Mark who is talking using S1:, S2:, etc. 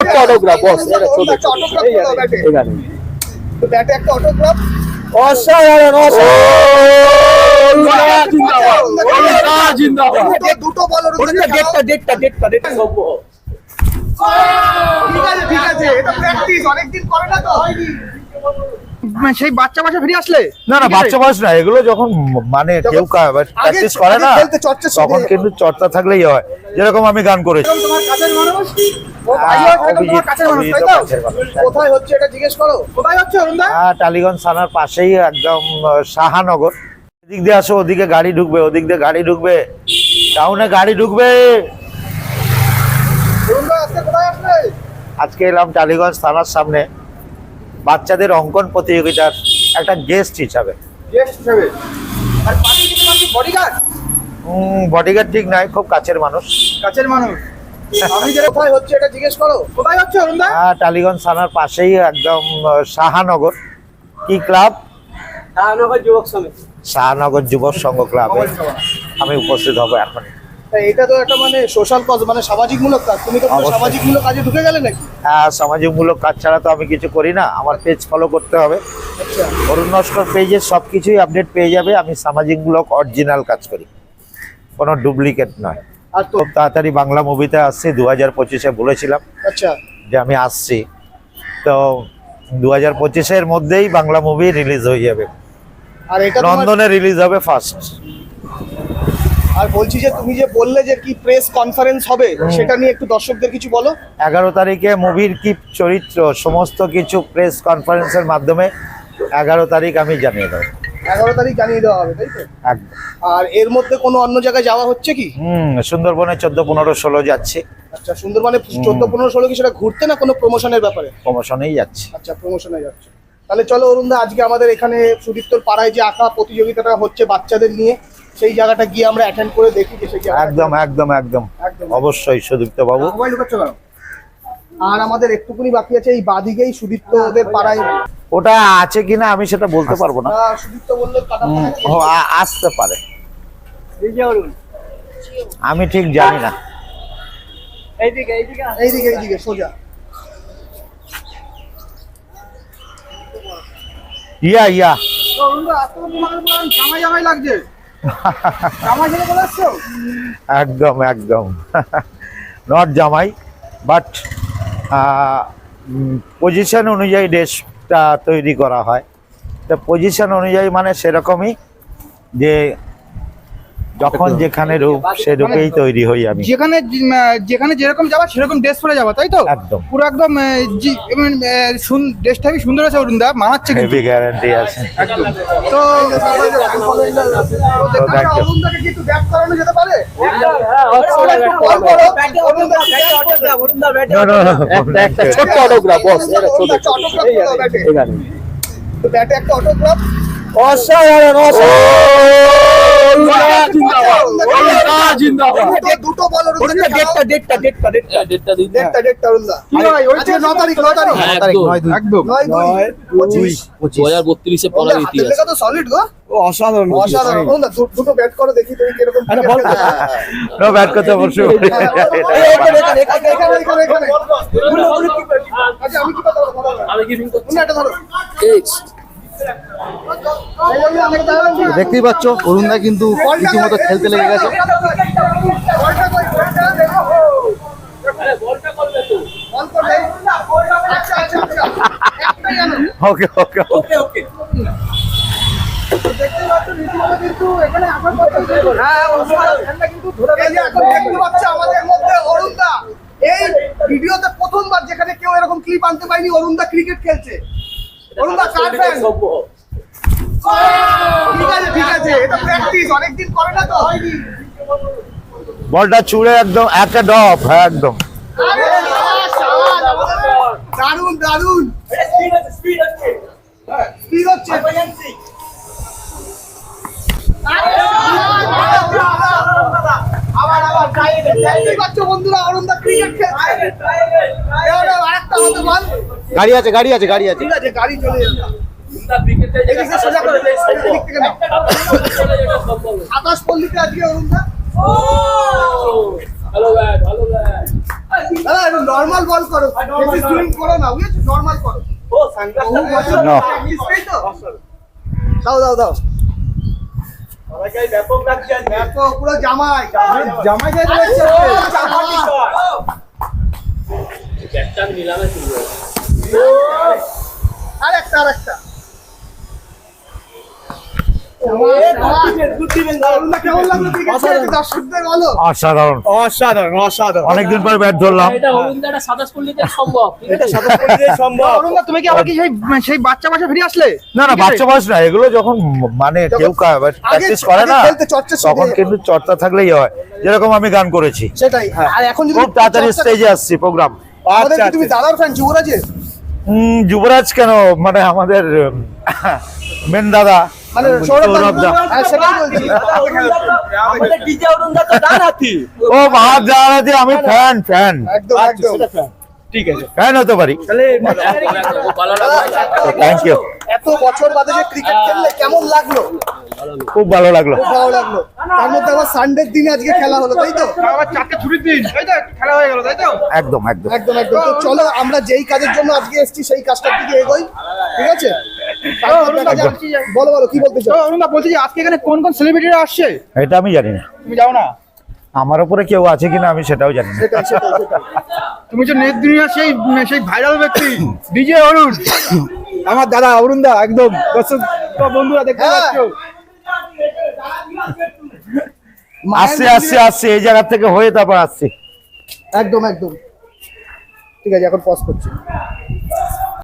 S1: একটা অটোগ্রাফ বস এটা ছোট
S2: একটা autograph
S1: এই
S2: দাও ব্যাটে।
S1: এখানে
S2: তো ব্যাটে একটা অটোগ্রাফ
S1: অসাধারণ অসাধারণ। জিন্দাবাদ অরুণদা জিন্দাবাদ
S2: দুটো বল
S1: ডেটটা ডেটটা ডেটটা ডেটটা
S2: ঠিক আছে ঠিক আছে এটা প্র্যাকটিস অনেকদিন করে না তো। হয়নি
S3: সেই বাচ্চা বাচ্চা ফিরে আসলে?
S4: না না বাচ্চা বয়স না এগুলো যখন মানে কেউ প্র্যাকটিস করে না তখন কিন্তু চর্চা থাকলেই হয়। যেরকম আমি গান করেছি।
S2: তোমার কাছের মানুষ?
S4: হ্যাঁ,
S2: হয়,
S4: টালিগঞ্জ থানার পাশেই একদম সাহানগর এদিক দিয়ে আসো ওদিকে গাড়ি ঢুকবে ওদিক দিয়ে গাড়ি ঢুকবে। টাউনে গাড়ি ঢুকবে।
S2: আজকে
S4: এলাম টালিগঞ্জ থানার সামনে। বাচ্চাদের অঙ্কন প্রতিযোগিতার একটা গেস্ট হিসাবে।
S2: বডিগার্ড
S4: ঠিক নাই খুব কাছের মানুষ।
S2: কাছের মানুষ? আমি যেটা কোথায় হচ্ছে এটা জিজ্ঞেস করো। কোথায় হচ্ছে অরুণদা?
S4: হ্যাঁ টালিগঞ্জ থানার পাশেই একদম সাহানগর কি ক্লাব?
S1: শাহনগর যুবক সমিতি।
S4: শাহনগর যুবক সংঘ ক্লাবে। আমি উপস্থিত হব এখন
S2: এটা তো একটা মানে সোশ্যাল কজ মানে সামাজিক মূলক কাজ। তুমি তো সামাজিক মূলক কাজে ঢুকে গেলে নাকি?
S4: হ্যাঁ সামাজিকমূলক কাজ ছাড়া তো আমি কিছু করি না। আমার পেজ ফলো করতে হবে।
S2: আচ্ছা।
S4: অরুণ নস্কর পেজে সব কিছুই আপডেট পেয়ে যাবে। আমি সামাজিকমূলক অরিজিনাল কাজ করি। কোনো ডুপ্লিকেট নয়। খুব তাড়াতাড়ি বাংলা মুভিতে আসছি দু হাজার পঁচিশে বলেছিলাম
S2: আচ্ছা।
S4: যে আমি আসছি। তো দু হাজার পঁচিশের মধ্যেই বাংলা মুভি রিলিজ হয়ে যাবে।
S2: আর এটা তোমার
S4: নন্দনে রিলিজ হবে ফার্স্ট
S2: আর বলছি যে তুমি যে বললে যে কি প্রেস কনফারেন্স হবে সেটা নিয়ে একটু দর্শকদের কিছু বলো।
S4: এগারো তারিখে মুভির কি চরিত্র সমস্ত কিছু প্রেস কনফারেন্সের মাধ্যমে এগারো তারিখ আমি জানিয়ে দেবো।
S2: এগারো তারিখ জানিয়ে দেওয়া হবে তাই তো?
S4: একদম।
S2: আর এর মধ্যে কোনো অন্য জায়গায় যাওয়া হচ্ছে কি?
S4: হুম সুন্দরবনে চোদ্দ পনেরো ষোলো যাচ্ছি।
S2: আচ্ছা সুন্দরবনে চোদ্দ পনেরো ষোলো কি সেটা ঘুরতে না কোনো প্রমোশনের ব্যাপারে?
S4: প্রমোশনেই যাচ্ছি।
S2: আচ্ছা প্রমোশনে যাচ্ছে। তাহলে চলো অরুণদা আজকে আমাদের এখানে সুদীপ্তর পাড়ায় যে আঁকা প্রতিযোগিতাটা হচ্ছে বাচ্চাদের নিয়ে সেই জায়গাটা গিয়ে আমরা অ্যাটেন্ড করে দেখি যে সেই
S4: একদম একদম একদম।
S2: একদম।
S4: অবশ্যই সুদীপ্ত বাবু
S2: মোবাইল ঢুকাচ্ছ কেন? আর আমাদের একটুকুনি বাকি আছে এই বাদিকেই সুদীপ্ত ওদের পাড়ায়।
S4: ওটা আছে কিনা আমি সেটা বলতে পারব না।
S2: সুদীপ্ত বললে
S4: আসতে পারে। আমি ঠিক জানি না।
S1: এইদিকে এইদিকে
S2: এইদিকে এইদিকে সোজা।
S4: ইয়া ইয়া। একদম একদম। নট জামাই বাট পজিশন অনুযায়ী ড্রেসটা তৈরি করা হয়। তো পজিশন অনুযায়ী মানে সেরকমই যে যখন যেখানে রূপ সে রূপেই তৈরি হই আমি
S3: যেখানে যেখানে যেরকম যাবা সেরকম ড্রেস পরে যাবা তাই তো
S4: একদম
S3: পুরো একদম মানে, ড্রেসটা হেবি সুন্দর আছে অরুণদা মানাচ্ছে কিন্তু
S4: হেভি গ্যারান্টি আছে
S3: তো
S2: অরুণদাকে কি একটু ব্যাক করানো যেতে পারে.
S1: একটা ছোট্ট অটোগ্রাফ বস
S2: একটা অটোগ্রাফ
S1: অসাধারণ অসাধারণ
S2: দুটো বল
S1: ডেটটা ডেটটা ডেটটা ডেটটা ডেটটা দিন
S2: ডেটটা ডেটটা অরুণদা
S3: কি হয়, ওই
S2: আজকে ন তারিখ ন তারিখ
S1: হ্যাঁ, একদম
S3: একদম
S2: নয় দুই পঁচিশ
S1: দু হাজার বত্রিশে
S2: অরুণদা,
S1: পড়ার ইতিহাস
S2: তো সলিড গো
S1: অসাধারণ
S2: অসাধারণ দু- দুটো ব্যাট করো দেখি তুমি কীরকম
S1: আরে বল।
S4: No, ব্যাট করতে অবশ্যই
S2: এখানে, এখানে, এখানে, এখানে, এখানে, এখানে। আচ্ছা, আমি কি কথা বলব?
S1: আমি কি ফিল করছি
S2: অরুণদা, এটা ধরো।
S3: দেখতেই পাচ্ছ অরুণদা কিন্তু রীতিমতো খেলতে লেগে গেছে।
S2: এই ভিডিওতে প্রথমবার যেখানে কেউ এরকম ক্লিপ আনতে পারেনি অরুণদা ক্রিকেট খেলছে। অরুণদা কার ফ্যান ঠিক আছে ঠিক আছে এটা প্র্যাকটিস অনেকদিন করে না তো। হয়নি
S4: বলটা ছুঁড়ে একদম একটা ডপ হ্যাঁ একদম।
S2: স্পিড হচ্ছে। আবার আবার বন্ধুরা? অরুণদা ক্রিকেট খেলছে। আরেকটা হতে বল।
S3: গাড়ি আছে গাড়ি আছে গাড়ি আছে।
S2: ঠিক আছে গাড়ি চলে। আকাশ পল্লীতে আজকে অরুণদা
S1: ভালো ব্যাট ভালো ব্যাট
S2: দাদা একটু নর্মাল বল করো। সুইং করো না বুঝেছ? নর্মাল করো? দাও দাও দাও। পুরো জামাই।
S3: জামাই
S1: নিলামে
S2: আর একটা আর একটা কেমন লাগল ক্রিকেট খেলে দর্শকদের বলো
S4: অসাধারণ।
S3: অসাধারণ অসাধারণ।
S4: অনেকদিন পরে ব্যাট ধরলাম।
S1: এটা অরুণ দাটা সাতাশ করলে তো সম্ভব। ঠিক আছে?
S3: সম্ভব। অরুণদা তুমি কি আবার কি সেই সেই বাচ্চা বাচ্চা ফিরে আসলে?
S4: না না বাচ্চা বয়স না এগুলো যখন মানে কেউ প্র্যাকটিস করে না। তখন কিন্তু চর্চা থাকলেই হয়। যেরকম আমি গান করেছি।
S2: সেটাই। আর এখন যদি
S4: খুব তাড়াতাড়ি স্টেজে আসছি প্রোগ্রাম
S2: আমাদের তুমি দাদার ফ্যান যুবরাজের?
S4: যুবরাজ কেন? মানে আমাদের মেন দাদা। ও ভাব যারা আমি ফ্যান ফ্যান
S2: একদম একদম।
S3: ঠিক আছে।
S4: ফ্যান হতে পারি। থ্যাংক ইউ
S2: এত বছর বাদে যে ক্রিকেট খেললে কেমন লাগল?
S4: খুব ভালো লাগল।
S2: ভালো লাগল। তার মধ্যে আবার সানডের দিনে আজকে খেলা হলো তাই তো?
S3: আবার চারটে ছুটির দিন তাই তো? খেলা হয়ে গেল তাই তো?
S4: একদম একদম।
S2: একদম একদম। তো চলো আমরা যেই কাজের জন্য আজকে এসেছি সেই কাজটার দিকে এগোই ঠিক আছে। বলো বলো কি বলতে চাও?
S3: অরুণদা বলছি আজকে এখানে কোন কোন সেলিব্রিটিরা আসছে?
S4: এটা আমি জানি না।
S3: তুমি যাও না?
S4: আমার উপরে কেউ আছে কিনা আমি সেটাও জানি না।
S3: তুমি যে নেট দুনিয়ার সেই সেই ভাইরাল ব্যক্তি ডিজে অরুণ। আমার দাদা অরুণ অরুণদা একদম। বন্ধুরা দেখতে
S2: হ্যাঁ।
S3: পাচ্ছ।
S4: আসছে আসছে আসছে এই জায়গা থেকে হয়ে তারপর আসছে
S2: একদম একদম। ঠিক আছে, এখন পজ করছি।